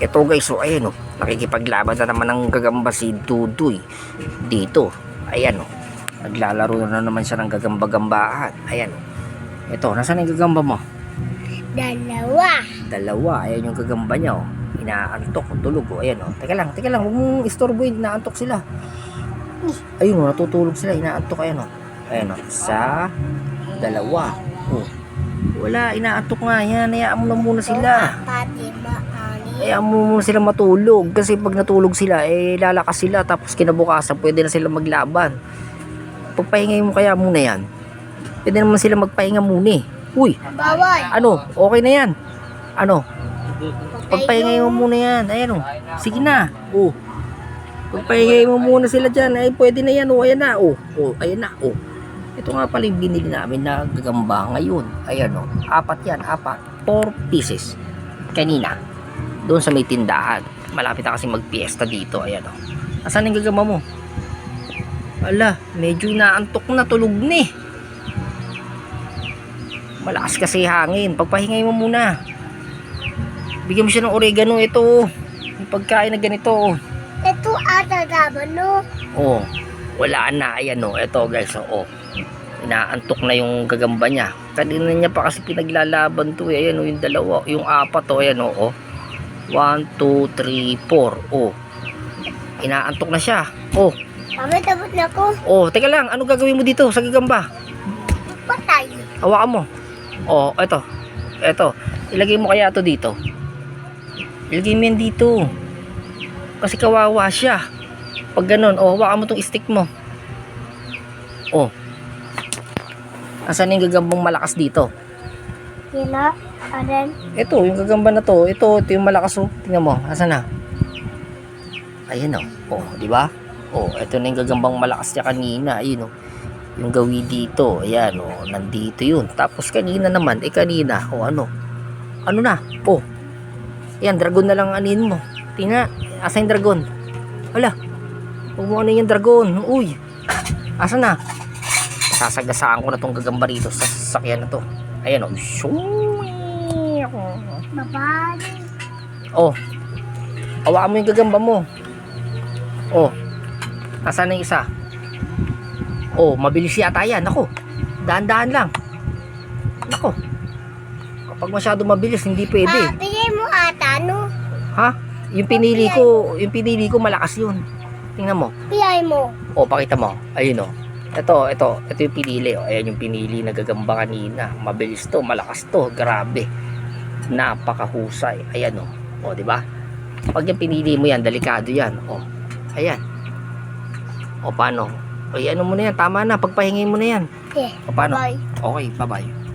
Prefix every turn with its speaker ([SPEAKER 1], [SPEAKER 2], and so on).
[SPEAKER 1] Ito guys, so ayan o. Nakikipaglaban na naman ng gagamba si Dudoy. Dito. Ayan o. Naglalaro na naman siya ng gagamba-gambaan. Ayan o. Ito, nasaan yung gagamba mo?
[SPEAKER 2] Dalawa.
[SPEAKER 1] Dalawa. Ayan yung gagamba niya o. Inaantok tulog o. Ayan o. Teka lang, teka lang. Huwag mong istorbohin. Inaantok sila. Ayun o, natutulog sila. Inaantok. Ayan o. Ayan o. Sa dalawa. O. Wala, inaantok nga. Yan, hayaan mo na muna sila. Eh, mo sila matulog. Kasi pag natulog sila, eh, lalakas sila. Tapos kinabukasan, pwede na sila maglaban. Pagpahingay mo kaya muna yan. Pwede naman sila magpahinga muna eh. Uy,
[SPEAKER 2] Bawal.
[SPEAKER 1] ano? Okay na yan. Ano? Pagpahingay mo muna yan. Ayan o. Sige na. O. Pagpahingay mo muna sila dyan. Ay, pwede na yan. O, ayan na. O. O, ayan na. O. Ito nga pala yung binili namin na gagamba ngayon. Ayan o. Apat yan. Apat. Four pieces. Kanina. Doon sa may tindahan. Malapit na kasi magpiesta dito. Ayan o. Asan yung gagamba mo? Ala, medyo naantok na. Tulog na eh. Malakas kasi hangin. Pagpahingay mo muna. Bigyan mo siya ng oregano. Ito. Yung pagkain na ganito. oh.
[SPEAKER 2] Ito ata daban no.
[SPEAKER 1] Oh, wala na. Ayan oh. Ito guys. Oh. Inaantok na yung gagamba niya. Kanina niya pa kasi pinaglalaban to. Eh. Ayan oh, yung dalawa. Yung apat oh. Ayan oh. oh. 1, 2, 3, 4. Oh. Inaantok na siya. Oh.
[SPEAKER 2] Mami, tapos na ko.
[SPEAKER 1] Oh, teka lang. Ano gagawin mo dito sa gagamba?
[SPEAKER 2] Patay.
[SPEAKER 1] Hawakan mo. Oh, eto. Eto. Ilagay mo kaya to dito. Ilagay mo yan dito. Kasi kawawa siya. Pag ganun, oh, hawakan mo tong stick mo. Oh. Asan yung gagambang malakas dito?
[SPEAKER 2] Na. Adan.
[SPEAKER 1] Ito, yung gagamba na to. Ito, ito yung malakas oh. Tingnan mo. Asan na? Ayan oh. Oh, di ba? Oh, ito na yung gagambang malakas niya kanina. Ayun oh. Yung gawi dito. Ayan oh. Nandito yun. Tapos kanina naman, eh kanina. Oh, ano? Ano na? Oh. Ayan, dragon na lang anin mo. Tingnan. Asa yung dragon? Wala. Huwag mo ano yung dragon. Uy. Asa na? Sasagasaan ko na tong gagamba rito sa sasakyan na to. Ayan oh. Shoo.
[SPEAKER 2] Babal.
[SPEAKER 1] Oh. Hawakan mo yung gagamba mo. Oh. Nasaan na isa? Oh, mabilis yata yan. Ako. Daan-daan lang. Nako. Kapag masyado mabilis, hindi
[SPEAKER 2] Ah,
[SPEAKER 1] pwede.
[SPEAKER 2] pili mo ata no.
[SPEAKER 1] Ha? Yung pinili ko, yung pinili ko malakas yun. Tingnan mo.
[SPEAKER 2] Piyay mo.
[SPEAKER 1] Oh, pakita mo. Ayun oh. Ito, ito, ito yung pinili. Oh. Ayan yung pinili na gagamba kanina. Mabilis to, malakas to. Grabe. Napakahusay. Ayan oh. Oh, di ba? Pag yung pinili mo yan, delikado yan. Oh. Ayan. O paano? O ano mo na yan, tama na, pagpahingin mo na yan.
[SPEAKER 2] Okay.
[SPEAKER 1] O paano?
[SPEAKER 2] Bye.
[SPEAKER 1] Okay, bye-bye.